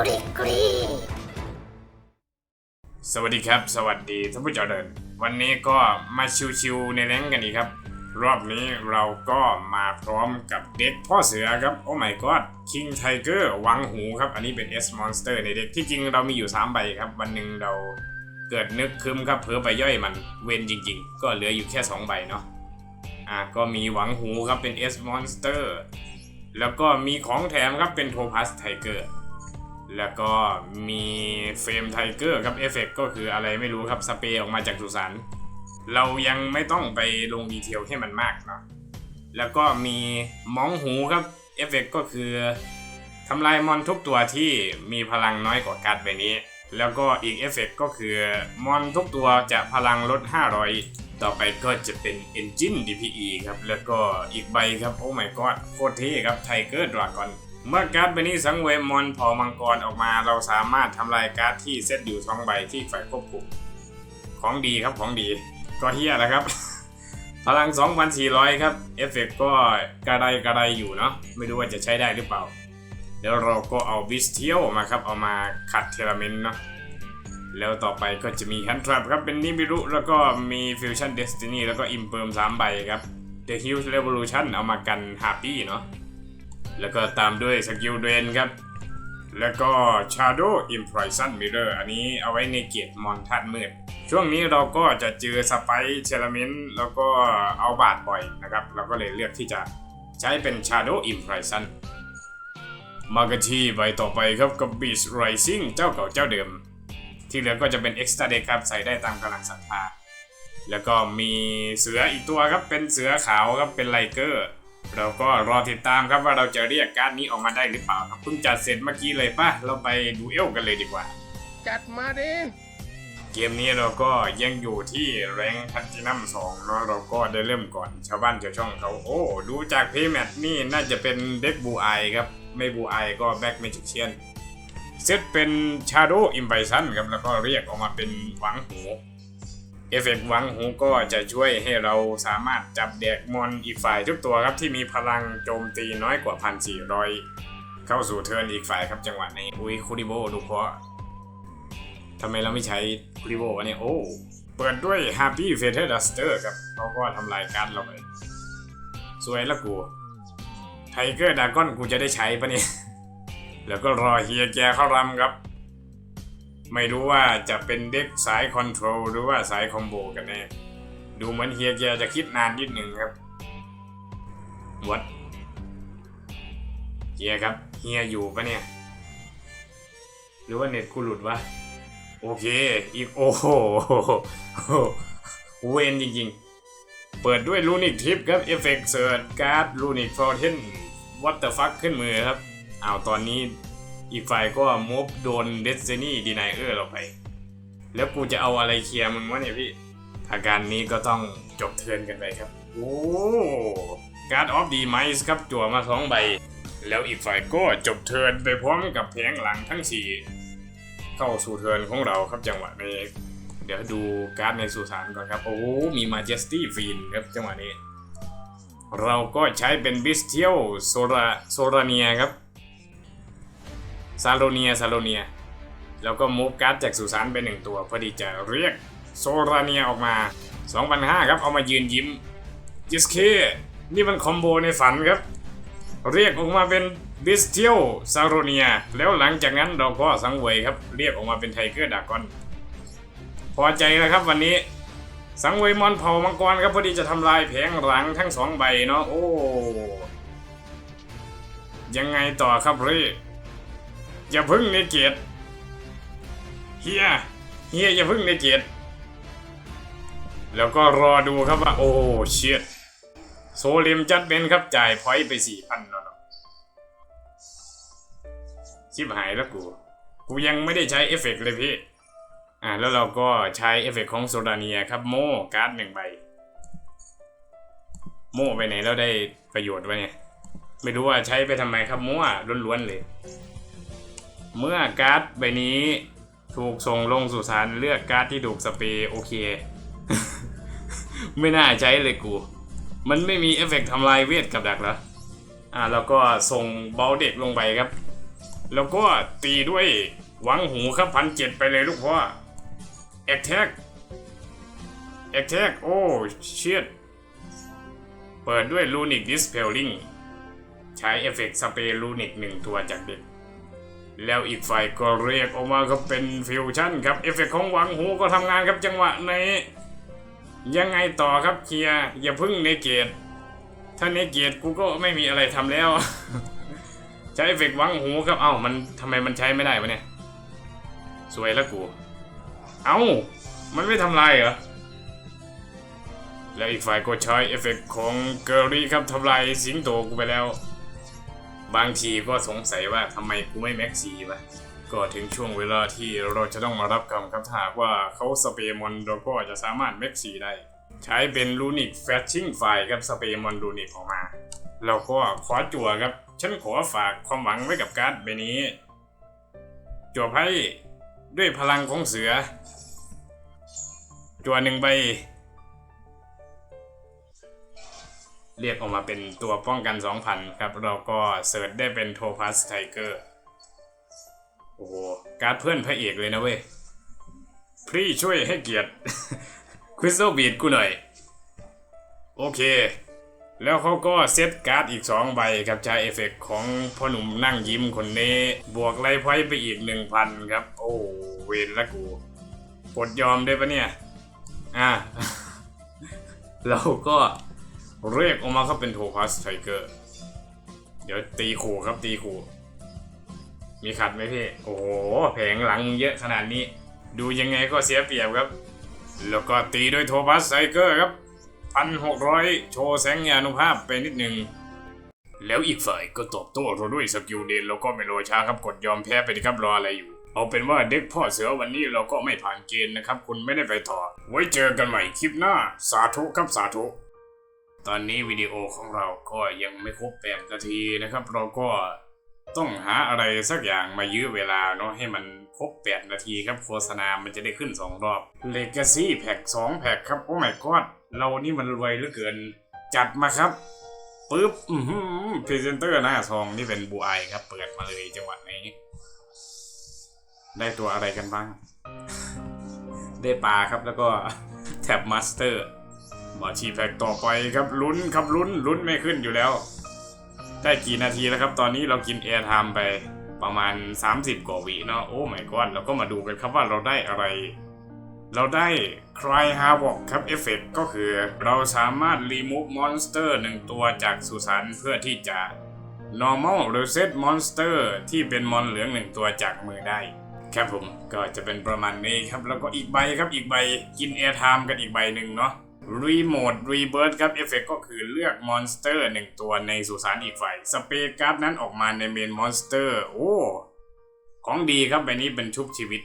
กรีกรีสวัสดีครับ สวัสดีท่านผู้ชมเดิน วันนี้ก็มาชิวๆในแรงกันอีกครับ รอบนี้เราก็มาพร้อมกับเด็กพ่อเสือครับ โอ้ my god King Tiger วังหูครับ อันนี้เป็น S Monster ในเด็กที่จริงเรามีอยู่ 3 ใบครับ วันหนึ่งเราเกิดนึกคืมครับเผลอไปย่อยมันเวนจริง ๆ ก็เหลืออยู่แค่ 2 ใบเนาะอะก็มีหวังหูครับเป็น S Monster แล้วก็มีของแถมครับเป็น Topaz Tiger แล้วก็มีเฟรมไทเกอร์ครับเอฟเฟกก็คืออะไรไม่รู้ครับสเปรย์ออกมาจากสุสานเรายังไม่ต้องไปลงดีเทลให้มันมากเนาะแล้วก็มีมองหูครับเอฟเฟกก็คือทำลายมอนทุกตัวที่มีพลังน้อยกว่าการ์ดใบนี้ แล้วก็อีกเอฟเฟกก็คือมอนทุกตัวจะพลังลด 500 ต่อไปก็จะเป็น Engine DPE ครับ แล้วก็อีกใบครับ โอ้ my god โคตรเท่ครับไท เมื่อการ์ดใบนี้สังเวยมอนเผ่ามังกรออกมา เราสามารถทำลายการ์ดที่เซตอยู่สองใบที่ฝ่ายควบคุมของดีครับของดี ก็เฮียแล้วครับ พลัง 2,400 ครับ เอฟเฟกก็กระไดกระไดอยู่เนาะไม่รู้ว่าจะใช้ได้หรือเปล่า เดี๋ยวเราก็เอาบิสเทียลมาครับ เอามาขัดเทเลเมนเนาะแล้วต่อไปก็จะมีฮันทรัพครับเป็นนิบิรุแล้วก็มีฟิวชั่นเดสตินีแล้วก็อิมเปิมสามใบครับ The Huge Revolution เอามากันฮาปี้เนาะ แล้วก็ตามด้วยสกิลเดนครับ แล้วก็ Shadow Impression Mirror อันนี้เอาไว้ในเกียรติมอนทัดมืด ช่วงนี้เราก็จะเจอสไปเชลเมนแล้วก็เอาบาดบ่อยนะครับ เราก็เลยเลือกที่จะใช้เป็น Shadow Impression มากันที่ใบต่อไปครับกับ Beast Rising เจ้าเก่าเจ้าเดิม ที่เหลือก็จะเป็น Extra Deck ครับ ใส่ได้ตามกำลังศรัทธาแล้วก็มีเสืออีกตัวครับเป็นเสือขาวครับเป็นไลเกอร์ เราก็รอติดตามครับว่าเราจะเรียกการ์ดนี้ออกมาได้หรือเปล่าครับเพิ่งจัดเสร็จเมื่อกี้เลยป่ะ เราไปดูเอลกันเลยดีกว่า จัดมาดิเกมนี้เราก็ยังอยู่ที่แรงทันตินัมสองเนาะเราก็ได้เริ่มก่อนชาวบ้านชาวช่องเขาโอ้ ดูจากเพย์แมทนี่น่าจะเป็นเด็กบูไอครับ ไม่บูไอก็แบ็กเมจิกเชียนเซตเป็นชาโดอิมไบซันครับ แล้วก็เรียกออกมาเป็นหวังหู เอฟเฟกต์หวังหูก็จะช่วยให้เราสามารถจับแดกมอนอีกฝ่ายทุกตัวครับที่มีพลังโจมตีน้อยกว่า 1,400 เข้าสู่เทิร์นอีกฝ่ายครับจังหวะนี้อุ้ยคูริโบดูเพราะทำไมเราไม่ใช้คูริโบวะเนี่ยโอ้เปิดด้วย Happy f a t e r Duster ครับเขาก็ทำลายการ์ดเราไปสวยละกูไทเกอร์ดากอนกูจะได้ใช้ปะเนี่ย แล้วก็รอเฮียแกเข้ารำครับ ไม่รู้ว่าจะเป็นเด็กสายคอนโทรลหรือว่าสายคอมโบกันแน่ ดูเหมือนเฮียแกจะคิดนานนิดหนึ่งครับวัดเฮียครับ เฮียอยู่ปะเนี่ย หรือว่าเน็ตกูหลุดวะ โอเค อีกโอ้โหเวนจริงๆ เปิดด้วยลูนิกทิปครับ เอฟเฟกต์เซิร์การ์ดลูนิกฟอร์เทนวัตเตอร์ฟักขึ้นมือครับอ้าวตอนนี้ อีกฝ่ายก็มูฟโดนเดซ t นี่ดีไนเออร์เราไป แล้วกูจะเอาอะไรเคลียร์มึงวะเนี่ยพี่ อาการนี้ก็ต้องจบเทิร์นกันไปครับ โอ้การ์ดออฟดีไมส์ครับจั่วมาสองใบ แล้วอีกฝ่ายก็จบเทิร์นไปพร้อมกับแผงหลังทั้งสี่เข้าสู่เทิร์นของเราครับจังหวะนี้เดี๋ยวดูการ์ดในสุสานก่อนครับ โอ้มีมาเจสตี้ฟีนครับจังหวะนี้ เราก็ใช้เป็นบิสเทียลโซราโซราเนียครับ ซาโลเนียซาโลเนีย แล้วก็มูฟการ์ดจากสุสานไปหนึ่งตัวเพื่อที่จะเรียกโซราเนียออกมา2,500ครับ เอามายืนยิ้มจิสเคนี่มันคอมโบในฝันครับ เรียกออกมาเป็นบิสเทียลซาโรเนีย แล้วหลังจากนั้นเราก็สังเวยครับ เรียกออกมาเป็นไทเกอร์ดากอน พอใจแล้วครับวันนี้ สังเวยมอนเผามังกรครับพอดีจะทำลายแผงหลังทั้งสองใบเนาะโอ้ยังไงต่อครับเรี อย่าพึ่งในเกตเฮียเฮียอย่าพึ่งในเกตแล้วก็รอดูครับว่า โอ้เชียดโซลิมจัดเป็นครับ จ่ายพอยไปสี่พันแล้วเนาะชิบหายแล้วกู กูยังไม่ได้ใช้เอฟเฟกต์เลยพี่ อ่าแล้วเราก็ใช้เอฟเฟกต์ของโซดาเนียครับโม่การ์ดหนึ่งใบ โม่ไปไหนแล้วได้ประโยชน์วะเนี่ย ไม่รู้ว่าใช้ไปทำไมครับมั่วล้วนๆเลย เมื่อการ์ดใบนี้ถูกส่งลงสู่สารเลือกการ์ดที่ถูกสเปรย์โอเค ไม่น่าใช้เลยกู มันไม่มีเอฟเฟกต์ทำลายเวทกับดักเหรอ อ่าแล้วก็ส่งเบลเด็กลงไปครับ แล้วก็ตีด้วยหวังหูครับพันเจ็ดไปเลยลูกพ่อแอคแท็กแอคแท็กโอ้เชียดเปิดด้วยลูนิกดิสเพลลิงใช้เอฟเฟกต์สเปรย์ลูนิกหนึ่งตัวจากเด็ก แล้วอีกฝ่ายก็เรียกออกมาก็เป็นฟิวชั่นครับเอฟเฟกต์ของหวังหูก็ทำงานครับจังหวะในยังไงต่อครับเคียร์อย่าพึ่งในเกตถ้าในเกตกูก็ไม่มีอะไรทำแล้ว ใช้เอฟเฟกต์หวังหูครับเอ้ามันทำไมมันใช้ไม่ได้วะเนี่ยสวยแล้วกู เอ้า มันไม่ทำลายเหรอแล้วอีกฝ่ายก็ใช้เอฟเฟกต์ของเกอรี่ครับทำลายสิงโตกูไปแล้ว บางทีก็สงสัยว่าทำไมกูไม่แม็กซีวะก็ถึงช่วงเวลาที่เราจะต้องมารับกรรมครับถ้าว่าเขาสเปรย์มอนเราก็จะสามารถแม็กซีได้ ใช้เป็นลูนิกแฟชชิ่งไฟครับสเปรย์มอนลูนิกออกมา เราก็ขอจั่วครับ ฉันขอฝากความหวังไว้กับการ์ดใบนี้ จั่วไพ่ด้วยพลังของเสือ จั่วหนึ่งใบ เรียกออกมาเป็นตัวป้องกัน 2,000 ครับ เราก็เสิร์ชได้เป็นโทพัสไทเกอร์โอ้โห การ์ดเพื่อนพระเอกเลยนะเว้ยพี่ช่วยให้เกียรติคริสตัลบีดกูหน่อย โอเค แล้วเขาก็เซตการ์ดอีก 2 ใบครับใช้เอฟเฟกต์ของพ่อหนุ่มนั่งยิ้มคนนี้ บวกไลฟ์พอยไปอีก 1,000 ครับ โอ้เวนละกูกดยอมได้ปะเนี่ย อะ เราก็ เรียกออกมาเขาเป็นโทพัสไทเกอร์ เดี๋ยวตีขู่ครับตีขู่ มีขัดไหมพี่ โอ้โห แผงหลังเยอะขนาดนี้ ดูยังไงก็เสียเปรียบครับ แล้วก็ตีด้วยโทพัสไทเกอร์ครับพันหกร้อยโชว์แสงยานุภาพไปนิดหนึ่ง แล้วอีกฝ่ายก็ตอบโต้เราด้วยสกิลเดนแล้วก็ไม่รยช้าครับกดยอมแพ้ไปดิครับรออะไรอยู่ เอาเป็นว่าเด็กพ่อเสือวันนี้เราก็ไม่ผ่านเกณฑ์นะครับ คุณไม่ได้ไปต่อ ไว้เจอกันใหม่คลิปหน้า สาธุครับสาธุ ตอนนี้วิดีโอของเราก็ยังไม่ครบแปดนาทีนะครับ เราก็ต้องหาอะไรสักอย่างมายื้อเวลาเนาะให้มันครบ8นาทีครับโฆษณามันจะได้ขึ้น2รอบ Legacy แพ็ก2แพ็กครับ โอ้ my god เรานี่มันรวยเหลือเกิน จัดมาครับปึ๊บอือหือพรีเซนเตอร์หน้าซองนี่เป็นบูไอครับ เปิดมาเลยจังหวะนี้ ได้ตัวอะไรกันบ้าง ได้ปลาครับแล้วก็แท็บมาสเตอร์ มาชีแพ็กต่อไปครับลุ้นครับลุ้นลุ้นไม่ขึ้นอยู่แล้ว ได้กี่นาทีแล้วครับ ตอนนี้เรากินแอร์ไทม์ไปประมาณ 30 กว่าวิเนาะโอ้ไม่ก้อนเราก็มาดูกันครับว่าเราได้อะไร เราได้ Cry Havoc ครับเอฟเฟกก็คือเราสามารถ remove monster หนึ่งตัวจากสุสานเพื่อที่จะ normal หรือ set monster ที่เป็นมอนเหลืองหนึ่งตัวจากมือได้ ครับผมก็จะเป็นประมาณนี้ครับแล้วก็อีกใบครับอีกใบกิน air time กันอีกใบหนึ่งเนาะ รีโมทรีเบิร์ดครับเอฟเฟกก็คือเลือกมอนสเตอร์หนึ่งตัวในสุสานอีกฝ่ายสเปกราฟนั้นออกมาในเมนมอนสเตอร์ โอ้ ของดีครับใบนี้เป็นชุบชีวิต